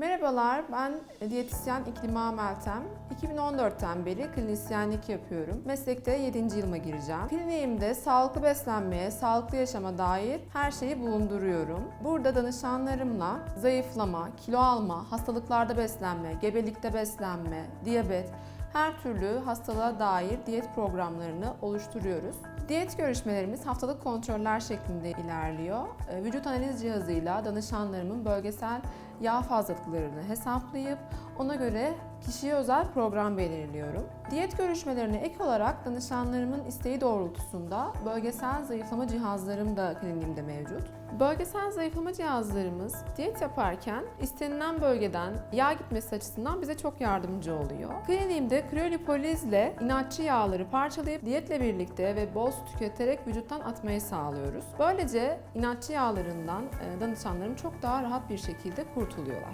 Merhabalar, ben diyetisyen İklima Meltem. 2014'ten beri klinisyenlik yapıyorum. Meslekte 7. yılıma gireceğim. Kliniğimde sağlıklı beslenmeye, sağlıklı yaşama dair her şeyi bulunduruyorum. Burada danışanlarımla zayıflama, kilo alma, hastalıklarda beslenme, gebelikte beslenme, diyabet, her türlü hastalığa dair diyet programlarını oluşturuyoruz. Diyet görüşmelerimiz haftalık kontroller şeklinde ilerliyor. Ee, Vücut analiz cihazıyla danışanlarımın bölgesel yağ fazlalıklarını hesaplayıp ona göre kişiye özel program belirliyorum. Diyet görüşmelerine ek olarak danışanlarımın isteği doğrultusunda bölgesel zayıflama cihazlarım da kliniğimde mevcut. Bölgesel zayıflama cihazlarımız diyet yaparken istenilen bölgeden yağ gitmesi açısından bize çok yardımcı oluyor. Kliniğimde kriyolipolizle inatçı yağları parçalayıp diyetle birlikte ve bol su tüketerek vücuttan atmayı sağlıyoruz. Böylece inatçı yağlarından e, danışanlarım çok daha rahat bir şekilde kurtuluyorlar.